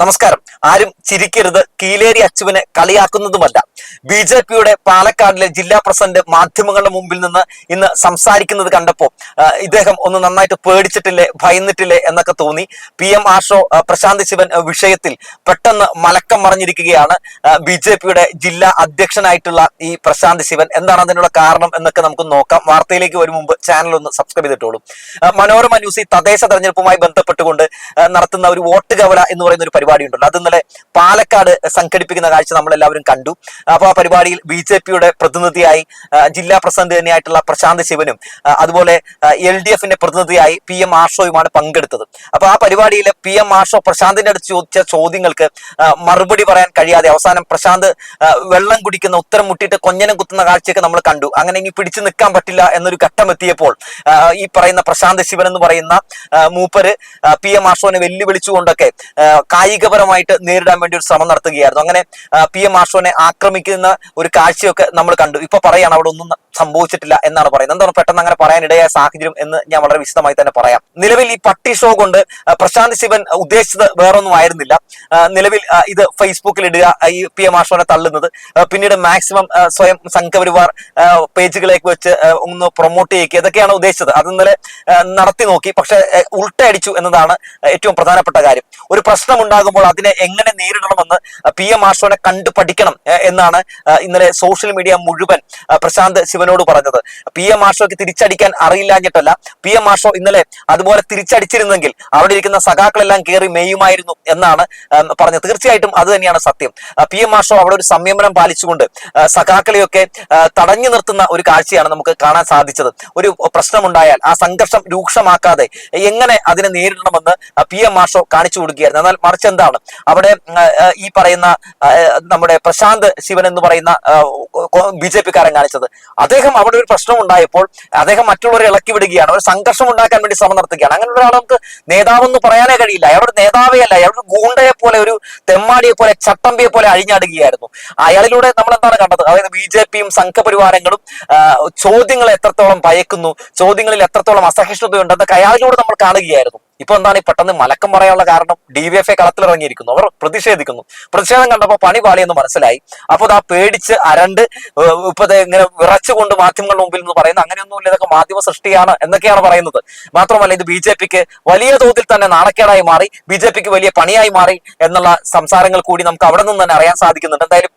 നമസ്കാരം. ആരും ചിരിക്കരുത്. കീലേരി അച്ചുവിനെ കളിയാക്കുന്നതുമല്ല. ബി ജെ പിയുടെ പാലക്കാടിലെ ജില്ലാ പ്രസിഡന്റ് മാധ്യമങ്ങളുടെ മുമ്പിൽ നിന്ന് ഇന്ന് സംസാരിക്കുന്നത് കണ്ടപ്പോൾ ഇദ്ദേഹം ഒന്ന് നന്നായിട്ട് പേടിച്ചിട്ടില്ലേ ഭയന്നിട്ടില്ലേ എന്നൊക്കെ തോന്നി. പി എം ആഷോ പ്രശാന്ത് ശിവൻ വിഷയത്തിൽ പെട്ടെന്ന് മലക്കം മറിഞ്ഞിരിക്കുകയാണ് ബി ജെ പിയുടെ ജില്ലാ അധ്യക്ഷനായിട്ടുള്ള ഈ പ്രശാന്ത് ശിവൻ. എന്താണ് അതിനുള്ള കാരണം എന്നൊക്കെ നമുക്ക് നോക്കാം. വാർത്തയിലേക്ക് വരും മുമ്പ് ചാനൽ ഒന്ന് സബ്സ്ക്രൈബ് ചെയ്തിട്ടോളൂ. മനോരമ ന്യൂസ് ഈ തദ്ദേശ തെരഞ്ഞെടുപ്പുമായി ബന്ധപ്പെട്ടുകൊണ്ട് നടത്തുന്ന ഒരു വോട്ട് കവല എന്ന് പറയുന്ന ഒരു പരിപാടി ഉണ്ടല്ലോ അത് ഇന്നലെ പാലക്കാട് സംഘടിപ്പിക്കുന്ന കാഴ്ച നമ്മളെല്ലാവരും കണ്ടു. അപ്പൊ ആ പരിപാടിയിൽ ബി ജെ പിയുടെ പ്രതിനിധിയായി ജില്ലാ പ്രസിഡന്റ് തന്നെയായിട്ടുള്ള പ്രശാന്ത് ശിവനും അതുപോലെ എൽ ഡി എഫിന്റെ പ്രതിനിധിയായി പി എം ആഷോയുമാണ് പങ്കെടുത്തത്. അപ്പൊ ആ പരിപാടിയിൽ പി എം ആഷോ പ്രശാന്തിന്റെ അടുത്ത് ചോദിച്ച ചോദ്യങ്ങൾക്ക് മറുപടി പറയാൻ കഴിയാതെ അവസാനം പ്രശാന്ത് വെള്ളം കുടിക്കുന്ന ഉത്തരം മുട്ടിയിട്ട് കൊഞ്ഞനം കുത്തുന്ന കാഴ്ചയൊക്കെ നമ്മൾ കണ്ടു. അങ്ങനെ ഇനി പിടിച്ചു നിൽക്കാൻ പറ്റില്ല എന്നൊരു ഘട്ടം എത്തിയപ്പോൾ ഈ പറയുന്ന പ്രശാന്ത് ശിവൻ എന്ന് പറയുന്ന മൂപ്പര് പി എം ആഷോനെ വെല്ലുവിളിച്ചുകൊണ്ടൊക്കെ കായികപരമായിട്ട് നേരിടാൻ വേണ്ടി ഒരു ശ്രമം നടത്തുകയായിരുന്നു. അങ്ങനെ പി എം ആഷോനെ ആക്രമിക്കുന്ന ഒരു കാഴ്ചയൊക്കെ നമ്മൾ കണ്ടു. ഇപ്പൊ പറയാണ് അവിടെ ഒന്നും സംഭവിച്ചിട്ടില്ല എന്നാണ് പറയുന്നത്. എന്താണ് പെട്ടെന്ന് അങ്ങനെ പറയാൻ ഇടയായ സാഹചര്യം എന്ന് ഞാൻ വളരെ വിശദമായി തന്നെ പറയാം. നിലവിൽ ഈ പട്ടി ഷോ കൊണ്ട് പ്രശാന്ത് ശിവൻ ഉദ്ദേശിച്ചത് വേറൊന്നും ആയിരുന്നില്ല. നിലവിൽ ഇത് ഫേസ്ബുക്കിൽ ഇടുക ഈ പി എം ആഷോനെ തള്ളുന്നത്. പിന്നീട് മാക്സിമം സ്വയം സംഘപരിവാർ പേജുകളേക്ക് വെച്ച് ഒന്ന് പ്രൊമോട്ട് ചെയ്യുക. ഇതൊക്കെയാണ് ഉദ്ദേശിച്ചത്. അത് ഇന്നലെ നടത്തി നോക്കി. പക്ഷെ ഉൾട്ടയടിച്ചു എന്നതാണ് ഏറ്റവും പ്രധാനപ്പെട്ട കാര്യം. ഒരു പ്രശ്നം ഉണ്ടാകുമ്പോൾ അതിനെ എങ്ങനെ നേരിടണമെന്ന് പി എം ആഷോനെ കണ്ടു പഠിക്കണം എന്നാണ് ഇന്നലെ സോഷ്യൽ മീഡിയ മുഴുവൻ പ്രശാന്ത് പ്രശാന്ത് ശിവനോട് പറഞ്ഞത്. പി എം മാഷോക്ക് തിരിച്ചടിക്കാൻ അറിയില്ലാഞ്ഞിട്ടല്ല പി എം മാഷോ ഇന്നലെ അതുപോലെ തിരിച്ചടിച്ചിരുന്നെങ്കിൽ അവിടെ ഇരിക്കുന്ന സഖാക്കളെല്ലാം കയറി മേയുമായിരുന്നു എന്നാണ് പറഞ്ഞത്. തീർച്ചയായിട്ടും അത് തന്നെയാണ് സത്യം. പി എം മാഷോ അവിടെ ഒരു സംയമനം പാലിച്ചുകൊണ്ട് സഖാക്കളെയൊക്കെ തടഞ്ഞു നിർത്തുന്ന ഒരു കാഴ്ചയാണ് നമുക്ക് കാണാൻ സാധിച്ചത്. ഒരു പ്രശ്നമുണ്ടായാൽ ആ സംഘർഷം രൂക്ഷമാക്കാതെ എങ്ങനെ അതിനെ നേരിടണമെന്ന് പി എം മാഷോ കാണിച്ചു കൊടുക്കുകയായിരുന്നു. എന്നാൽ മറിച്ച് എന്താണ്? അവിടെ ഈ പറയുന്ന നമ്മുടെ പ്രശാന്ത് ശിവൻ എന്ന് പറയുന്ന ബി ജെ പിക്കാരൻ കാണിച്ചത്. അദ്ദേഹം അവിടെ ഒരു പ്രശ്നം ഉണ്ടായപ്പോൾ അദ്ദേഹം മറ്റുള്ളവരെ ഇളക്കി വിടുകയാണ്. ഒരു സംഘർഷം ഉണ്ടാക്കാൻ വേണ്ടി ശ്രമം നടത്തുകയാണ്. അങ്ങനെ ഒരാൾ നമുക്ക് നേതാവെന്ന് പറയാനേ കഴിയില്ല. അയാളൊരു നേതാവേ അല്ല. അയാളൊരു ഗൂണ്ടയെ പോലെ ഒരു തെമ്മാടിയെ പോലെ ചട്ടമ്പിയെ പോലെ അഴിഞ്ഞാടുകയായിരുന്നു. അയാളിലൂടെ നമ്മൾ എന്താണ് കണ്ടത്? അതായത് ബി ജെ പിയും സംഘപരിവാരങ്ങളും ചോദ്യങ്ങളെ എത്രത്തോളം ഭയക്കുന്നു ചോദ്യങ്ങളിൽ എത്രത്തോളം അസഹിഷ്ണുതയുണ്ടെന്നൊക്കെ അയാളിലൂടെ നമ്മൾ കാണുകയായിരുന്നു. ഇപ്പൊ എന്താണ് ഈ പെട്ടെന്ന് മലക്കം പറയാനുള്ള കാരണം? ഡി വി എഫ് എ കളത്തിലിറങ്ങിയിരിക്കുന്നു അവർ പ്രതിഷേധിക്കുന്നു. പ്രതിഷേധം കണ്ടപ്പോൾ പണി പാളിയെന്ന് മനസ്സിലായി. അപ്പൊ അത് ആ പേടിച്ച് അരണ്ട് ഇപ്പൊ ഇങ്ങനെ വിറച്ചുകൊണ്ട് മാധ്യമങ്ങളുടെ മുമ്പിൽ നിന്ന് പറയുന്നത് അങ്ങനെയൊന്നുമില്ല ഇതൊക്കെ മാധ്യമ സൃഷ്ടിയാണ് എന്നൊക്കെയാണ് പറയുന്നത്. മാത്രമല്ല ഇത് ബി ജെ പിക്ക് വലിയ തോതിൽ തന്നെ നാണക്കേടായി മാറി ബി ജെ പിക്ക് വലിയ പണിയായി മാറി എന്നുള്ള സംസാരങ്ങൾ കൂടി നമുക്ക് അവിടെ നിന്ന് തന്നെ അറിയാൻ സാധിക്കുന്നുണ്ട്. എന്തായാലും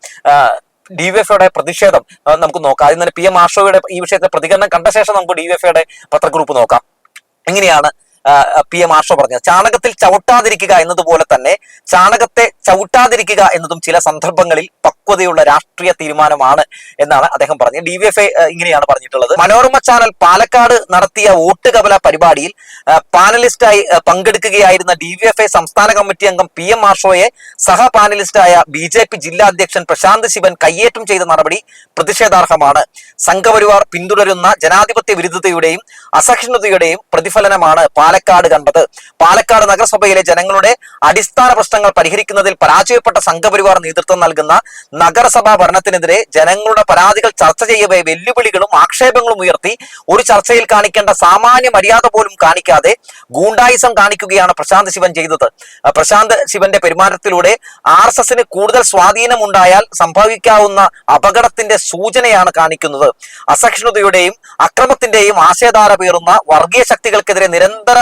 ഡി വി എഫ് ഐയുടെ പ്രതിഷേധം നമുക്ക് നോക്കാം. ആദ്യം തന്നെ പി എം ആഷോയുടെ ഈ വിഷയത്തെ പ്രതികരണം കണ്ട ശേഷം നമുക്ക് ഡി വി എഫ് ഐയുടെ പത്രഗ്രൂപ്പ് നോക്കാം. എങ്ങനെയാണ് പി എം ആർഷോ പറഞ്ഞത്. ചാണകത്തിൽ ചവിട്ടാതിരിക്കുക എന്നതുപോലെ തന്നെ ചാണകത്തെ ചവിട്ടാതിരിക്കുക എന്നതും ചില സന്ദർഭങ്ങളിൽ പക്വതയുള്ള രാഷ്ട്രീയ തീരുമാനമാണ് എന്നാണ് അദ്ദേഹം പറഞ്ഞത്. ഡി വി എഫ് ഇങ്ങനെയാണ് പറഞ്ഞിട്ടുള്ളത്. മനോരമ ചാനൽ പാലക്കാട് നടത്തിയ വോട്ട് കബല പരിപാടിയിൽ പാനലിസ്റ്റായി പങ്കെടുക്കുകയായിരുന്ന ഡി വി എഫ് സംസ്ഥാന കമ്മിറ്റി അംഗം പി എം ആർഷോയെ സഹ പാനലിസ്റ്റായ ബി ജെ പി ജില്ലാ അധ്യക്ഷൻ പ്രശാന്ത് ശിവൻ കയ്യേറ്റം ചെയ്ത നടപടി പ്രതിഷേധാർഹമാണ്. സംഘപരിവാർ പിന്തുടരുന്ന ജനാധിപത്യ വിരുദ്ധതയുടെയും അസഹിഷ്ണുതയുടെയും പ്രതിഫലനമാണ് പാലക്കാട് കണ്ടത്. പാലക്കാട് നഗരസഭയിലെ ജനങ്ങളുടെ അടിസ്ഥാന പ്രശ്നങ്ങൾ പരിഹരിക്കുന്നതിൽ പരാജയപ്പെട്ട സംഘപരിവാർ നേതൃത്വം നൽകുന്ന നഗരസഭാ ഭരണത്തിനെതിരെ ജനങ്ങളുടെ പരാതികൾ ചർച്ച ചെയ്യവേ വെല്ലുവിളികളും ആക്ഷേപങ്ങളും ഉയർത്തി ഒരു ചർച്ചയിൽ കാണിക്കേണ്ട സാമാന്യ മര്യാദ പോലും കാണിക്കാതെ ഗൂണ്ടായിസം കാണിക്കുകയാണ് പ്രശാന്ത് ശിവൻ ചെയ്തത്. പ്രശാന്ത് ശിവന്റെ പെരുമാറ്റത്തിലൂടെ ആർ എസ് എസിന് കൂടുതൽ സ്വാധീനമുണ്ടായാൽ സംഭവിക്കാവുന്ന അപകടത്തിന്റെ സൂചനയാണ് കാണിക്കുന്നത്. അസഹിഷ്ണുതയുടെയും അക്രമത്തിന്റെയും ആശയധാര പേറുന്ന വർഗീയ ശക്തികൾക്കെതിരെ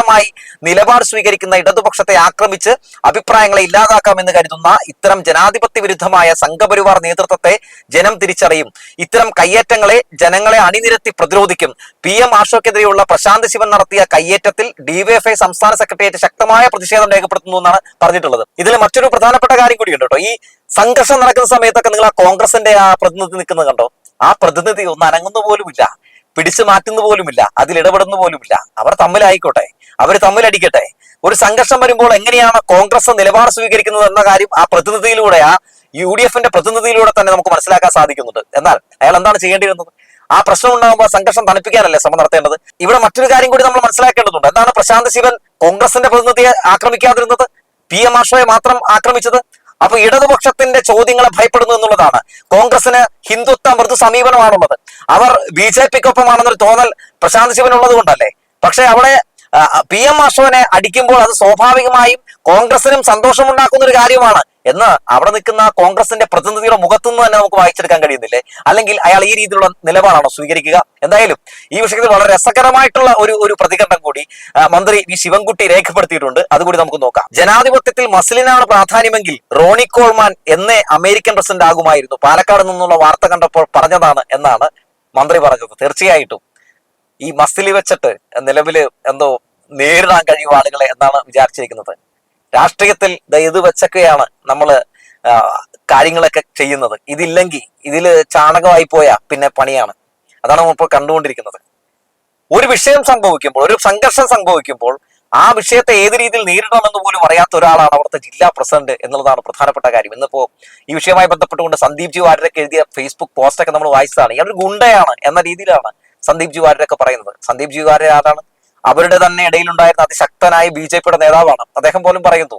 നിരന്തരമായി നിലപാട് സ്വീകരിക്കുന്ന ഇടതുപക്ഷത്തെ ആക്രമിച്ച് അഭിപ്രായങ്ങളെ ഇല്ലാതാക്കാമെന്ന് കരുതുന്ന ഇത്തരം ജനാധിപത്യ വിരുദ്ധമായ സംഘപരിവാർ നേതൃത്വത്തെ ജനം തിരിച്ചറിയും. ഇത്തരം കയ്യേറ്റങ്ങളെ ജനങ്ങളെ അണിനിരത്തി പ്രതിരോധിക്കും. പി എം ആഷോക്കെതിരെയുള്ള പ്രശാന്ത് ശിവൻ നടത്തിയ കയ്യേറ്റത്തിൽ ഡിവൈഎഫ്ഐ സംസ്ഥാന സെക്രട്ടേറിയറ്റ് ശക്തമായ പ്രതിഷേധം രേഖപ്പെടുത്തുന്നു എന്നാണ് പറഞ്ഞിട്ടുള്ളത്. ഇതിൽ മറ്റൊരു പ്രധാനപ്പെട്ട കാര്യം കൂടിയുണ്ട് കേട്ടോ ഈ സംഘർഷം നടക്കുന്ന സമയത്തൊക്കെ നിങ്ങൾ ആ കോൺഗ്രസിന്റെ ആ പ്രതിനിധി നിൽക്കുന്നത് കണ്ടോ? ആ പ്രതിനിധി ഒന്ന് അനങ്ങുന്ന പോലുമില്ല പിടിച്ചു മാറ്റുന്ന പോലുമില്ല അതിൽ ഇടപെടുന്ന പോലുമില്ല. അവർ തമ്മിലായിക്കോട്ടെ. അവർ തമ്മിലടിക്കട്ടെ. ഒരു സംഘർഷം വരുമ്പോൾ എങ്ങനെയാണ് കോൺഗ്രസ് നിലപാട് സ്വീകരിക്കുന്നത് എന്ന കാര്യം ആ പ്രതിനിധിയിലൂടെ ആ യു ഡി എഫിന്റെ പ്രതിനിധിയിലൂടെ തന്നെ നമുക്ക് മനസ്സിലാക്കാൻ സാധിക്കുന്നുണ്ട്. എന്നാൽ അയാൾ എന്താണ് ചെയ്യേണ്ടിയിരുന്നത്? ആ പ്രശ്നം ഉണ്ടാകുമ്പോൾ സംഘർഷം തണുപ്പിക്കാനല്ലേ ശ്രമം നടത്തേണ്ടത്? ഇവിടെ മറ്റൊരു കാര്യം കൂടി നമ്മൾ മനസ്സിലാക്കേണ്ടതുണ്ട്. എന്താണ് പ്രശാന്ത് ശിവൻ കോൺഗ്രസിന്റെ പ്രതിനിധിയെ ആക്രമിക്കാതിരുന്നത്? പി എം ആഷോയെ മാത്രം ആക്രമിച്ചത്? അപ്പൊ ഇടതുപക്ഷത്തിന്റെ ചോദ്യങ്ങളെ ഭയപ്പെടുന്നു എന്നുള്ളതാണ്. കോൺഗ്രസിന് ഹിന്ദുത്വ മൃദു സമീപനമാണുള്ളത്. അവർ ബി ജെ പിക്കൊപ്പമാണെന്നൊരു തോന്നൽ പ്രശാന്ത് ശിവൻ ഉള്ളത് കൊണ്ടല്ലേ പക്ഷെ അവിടെ പി എം അശോകനെ അടിക്കുമ്പോൾ അത് സ്വാഭാവികമായും കോൺഗ്രസിനും സന്തോഷമുണ്ടാക്കുന്ന ഒരു കാര്യമാണ്. എന്ന് അവിടെ നിൽക്കുന്ന കോൺഗ്രസിന്റെ പ്രതിനിധിയുടെ മുഖത്തുനിന്ന് തന്നെ നമുക്ക് വായിച്ചെടുക്കാൻ കഴിയുന്നില്ലേ? അല്ലെങ്കിൽ അയാൾ ഈ രീതിയിലുള്ള നിലപാടാണോ സ്വീകരിക്കുക? എന്തായാലും ഈ വിഷയത്തിൽ വളരെ രസകരമായിട്ടുള്ള ഒരു ഒരു പ്രതികരണം കൂടി മന്ത്രി വി ശിവൻകുട്ടി രേഖപ്പെടുത്തിയിട്ടുണ്ട്. അതുകൂടി നമുക്ക് നോക്കാം. ജനാധിപത്യത്തിൽ മസ്ലിനാണ് പ്രാധാന്യമെങ്കിൽ റോണി കോൾമാൻ എന്നേ അമേരിക്കൻ പ്രസിഡന്റ് ആകുമായിരുന്നു. പാലക്കാട് നിന്നുള്ള വാർത്ത കണ്ടപ്പോൾ പറഞ്ഞതാണ് എന്നാണ് മന്ത്രി പറഞ്ഞത്. തീർച്ചയായിട്ടും. ഈ മസിലി വെച്ചിട്ട് നിലവിൽ എന്തോ നേരിടാൻ കഴിയും ആളുകളെ എന്നാണ് വിചാരിച്ചിരിക്കുന്നത്. രാഷ്ട്രീയത്തിൽ ഇത് വെച്ചൊക്കെയാണ് നമ്മൾ കാര്യങ്ങളൊക്കെ ചെയ്യുന്നത്. ഇതില്ലെങ്കിൽ ഇതിൽ ചാണകമായി പോയാ പിന്നെ പണിയാണ്. അതാണ് നമ്മളിപ്പോൾ കണ്ടുകൊണ്ടിരിക്കുന്നത്. ഒരു വിഷയം സംഭവിക്കുമ്പോൾ ഒരു സംഘർഷം സംഭവിക്കുമ്പോൾ ആ വിഷയത്തെ ഏത് രീതിയിൽ നേരിടണമെന്ന് പോലും അറിയാത്ത ഒരാളാണ് അവിടുത്തെ ജില്ലാ പ്രസിഡന്റ് എന്നുള്ളതാണ് പ്രധാനപ്പെട്ട കാര്യം. ഇന്നിപ്പോ ഈ വിഷയവുമായി ബന്ധപ്പെട്ടുകൊണ്ട് സന്ദീപ് ജി വാര്യരൊക്കെ എഴുതിയ ഫേസ്ബുക്ക് പോസ്റ്റൊക്കെ നമ്മൾ വായിച്ചതാണ്. ഇയാളൊരു ഗുണ്ടയാണ് എന്ന രീതിയിലാണ് സന്ദീപ് ജുവാരൊക്കെ പറയുന്നത്. സന്ദീപ് ജി വാര്യർ ആരാണ്? അവരുടെ തന്നെ ഇടയിലുണ്ടായിരുന്ന അതിശക്തനായ ബി ജെ പിയുടെ നേതാവാണ്. അദ്ദേഹം പോലും പറയുന്നു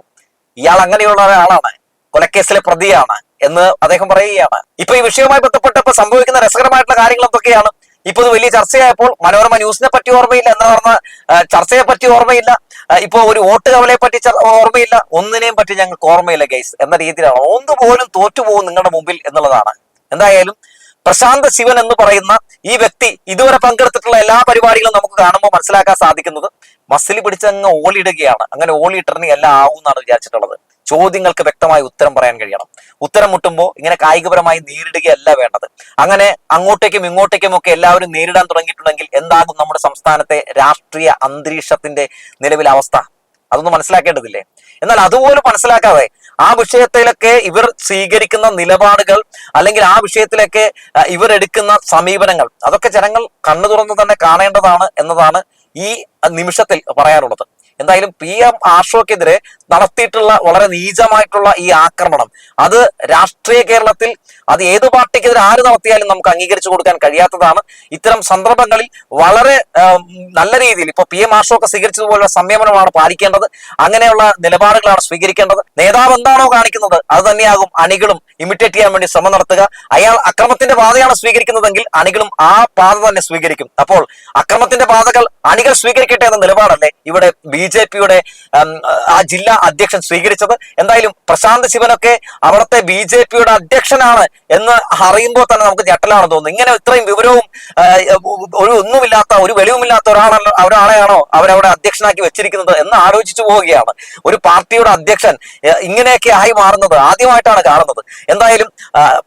ഇയാൾ അങ്ങനെയുള്ള ഒരാളാണ്. കൊലക്കേസിലെ പ്രതിയാണ് എന്ന് അദ്ദേഹം പറയുകയാണ്. ഇപ്പൊ ഈ വിഷയവുമായി ബന്ധപ്പെട്ട് സംഭവിക്കുന്ന രസകരമായിട്ടുള്ള കാര്യങ്ങൾ എന്തൊക്കെയാണ്? ഇപ്പൊ ഇത് വലിയ ചർച്ചയായപ്പോൾ മനോരമ ന്യൂസിനെ പറ്റി ഓർമ്മയില്ല എന്ന് പറഞ്ഞ ചർച്ചയെ പറ്റി ഓർമ്മയില്ല. ഇപ്പൊ ഒരു വോട്ട് കവലയെ പറ്റി ഓർമ്മയില്ല. ഒന്നിനെയും പറ്റി ഞങ്ങൾക്ക് ഓർമ്മയില്ല ഗൈസ്. എന്ന രീതിയിലാണ്. ഒന്നുപോലും തോറ്റുപോകും നിങ്ങളുടെ മുമ്പിൽ എന്നുള്ളതാണ്. എന്തായാലും പ്രശാന്ത് ശിവൻ എന്ന് പറയുന്ന ഈ വ്യക്തി ഇതുവരെ പങ്കെടുത്തിട്ടുള്ള എല്ലാ പരിപാടികളും നമുക്ക് കാണുമ്പോൾ മനസ്സിലാക്കാൻ സാധിക്കുന്നത്. മസിൽ പിടിച്ച് അങ്ങ് ഓളിയിടുകയാണ്. അങ്ങനെ ഓളിയിട്ടിറങ്ങി എല്ലാം ആവും എന്നാണ് വിചാരിച്ചിട്ടുള്ളത്. ചോദ്യങ്ങൾക്ക് വ്യക്തമായി ഉത്തരം പറയാൻ കഴിയണം. ഉത്തരം മുട്ടുമ്പോൾ ഇങ്ങനെ കായികപരമായി നേരിടുകയല്ല വേണ്ടത്. അങ്ങനെ അങ്ങോട്ടേക്കും ഇങ്ങോട്ടേക്കും ഒക്കെ എല്ലാവരും നേരിടാൻ തുടങ്ങിയിട്ടുണ്ടെങ്കിൽ എന്താകും നമ്മുടെ സംസ്ഥാനത്തെ രാഷ്ട്രീയ അന്തരീക്ഷത്തിന്റെ നിലവിലെ അവസ്ഥ? അതൊന്നും മനസ്സിലാക്കേണ്ടതില്ലേ? എന്നാൽ അതുപോലും മനസ്സിലാക്കാതെ ആ വിഷയത്തിലൊക്കെ ഇവർ സ്വീകരിക്കുന്ന നിലപാടുകൾ അല്ലെങ്കിൽ ആ വിഷയത്തിലൊക്കെ ഇവരെടുക്കുന്ന സമീപനങ്ങൾ അതൊക്കെ ജനങ്ങൾ കണ്ണു തുറന്ന് തന്നെ കാണേണ്ടതാണ് എന്നതാണ് ഈ നിമിഷത്തിൽ പറയാനുള്ളത്. എന്തായാലും പി എം ആഷോക്കെതിരെ നടത്തിയിട്ടുള്ള വളരെ നീചമായിട്ടുള്ള ഈ ആക്രമണം. അത് രാഷ്ട്രീയ കേരളത്തിൽ അത് ഏത് പാർട്ടിക്കെതിരെ ആര് നടത്തിയാലും നമുക്ക് അംഗീകരിച്ചു കൊടുക്കാൻ കഴിയാത്തതാണ്. ഇത്തരം സന്ദർഭങ്ങളിൽ വളരെ നല്ല രീതിയിൽ ഇപ്പൊ പി എം ആഷോക്ക് സ്വീകരിച്ചതുപോലുള്ള സംയമനമാണ് പാലിക്കേണ്ടത്. അങ്ങനെയുള്ള നിലപാടുകളാണ് സ്വീകരിക്കേണ്ടത്. നേതാവ് എന്താണോ കാണിക്കുന്നത് അത് തന്നെയാകും അണികളും ഇമിറ്റേറ്റ് ചെയ്യാൻ വേണ്ടി ശ്രമം നടത്തുക. അയാൾ അക്രമത്തിന്റെ പാതയാണ് സ്വീകരിക്കുന്നതെങ്കിൽ അണികളും ആ പാത തന്നെ സ്വീകരിക്കും. അപ്പോൾ അക്രമത്തിന്റെ പാതകൾ അണികൾ സ്വീകരിക്കട്ടെ എന്ന നിലപാടല്ലേ ഇവിടെ ബി ജെ പിയുടെ ആ ജില്ലാ അധ്യക്ഷൻ സ്വീകരിച്ചത്. എന്തായാലും പ്രശാന്ത് ശിവനൊക്കെ അവിടുത്തെ ബി ജെ പിയുടെ അധ്യക്ഷനാണ് എന്ന് അറിയുമ്പോൾ തന്നെ നമുക്ക് ഞെട്ടലാണ് തോന്നുന്നത്. ഇങ്ങനെ ഇത്രയും വിവരവും ഒരു ഒന്നുമില്ലാത്ത ഒരു വെളിവുമില്ലാത്ത ഒരാളല്ലോ ഒരാളെയാണോ അവരവിടെ അധ്യക്ഷനാക്കി വെച്ചിരിക്കുന്നത് എന്ന് ആലോചിച്ചു പോവുകയാണ്. ഒരു പാർട്ടിയുടെ അധ്യക്ഷൻ ഇങ്ങനെയൊക്കെ ആയി മാറുന്നത് ആദ്യമായിട്ടാണ് കാണുന്നത്. എന്തായാലും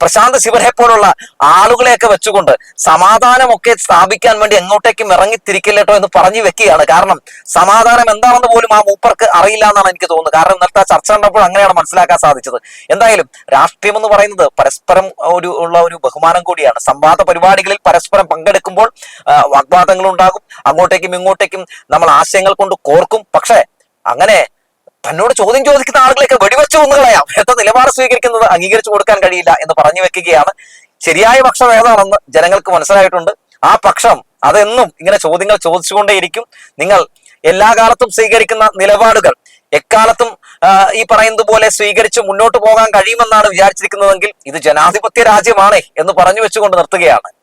പ്രശാന്ത് ശിവനെ പോലുള്ള ആളുകളെയൊക്കെ വെച്ചുകൊണ്ട് സമാധാനമൊക്കെ സ്ഥാപിക്കാൻ വേണ്ടി എങ്ങോട്ടേക്കും ഇറങ്ങിത്തിരിക്കില്ലട്ടോ എന്ന് പറഞ്ഞു വെക്കുകയാണ്. കാരണം സമാധാനം എന്താണെന്ന് പോലും ആ മൂപ്പർക്ക് അറിയില്ല എന്നാണ് എനിക്ക് തോന്നുന്നത്. കാരണം ഇന്നലത്തെ ആ ചർച്ച കണ്ടപ്പോൾ അങ്ങനെയാണ് മനസ്സിലാക്കാൻ സാധിച്ചത്. എന്തായാലും രാഷ്ട്രീയം എന്ന് പറയുന്നത് പരസ്പരം ഒരു ഉള്ള ഒരു ബഹുമാനം കൂടിയാണ്. സംവാദ പരിപാടികളിൽ പരസ്പരം പങ്കെടുക്കുമ്പോൾ വാഗ്വാദങ്ങൾ ഉണ്ടാകും. അങ്ങോട്ടേക്കും ഇങ്ങോട്ടേക്കും നമ്മൾ ആശയങ്ങൾ കൊണ്ട് കോർക്കും. പക്ഷേ അങ്ങനെ തന്നോട് ചോദ്യം ചോദിക്കുന്ന ആളുകളെയൊക്കെ വെടിവെച്ച് ഒന്ന് കളയാം. എത്ര നിലപാട് സ്വീകരിക്കുന്നത് അംഗീകരിച്ചു കൊടുക്കാൻ കഴിയില്ല എന്ന് പറഞ്ഞു വെക്കുകയാണ്. ശരിയായ പക്ഷം ഏതാണെന്ന് ജനങ്ങൾക്ക് മനസ്സിലായിട്ടുണ്ട്. ആ പക്ഷം അതെന്നും ഇങ്ങനെ ചോദ്യങ്ങൾ ചോദിച്ചുകൊണ്ടേയിരിക്കും. നിങ്ങൾ എല്ലാ കാലത്തും സ്വീകരിക്കുന്ന നിലപാടുകൾ. എക്കാലത്തും ഈ പറയുന്നത് പോലെ സ്വീകരിച്ച് മുന്നോട്ട് പോകാൻ കഴിയുമെന്നാണ് വിചാരിച്ചിരിക്കുന്നതെങ്കിൽ ഇത് ജനാധിപത്യ രാജ്യമാണേ എന്ന് പറഞ്ഞു വെച്ചുകൊണ്ട് നിർത്തുകയാണ്.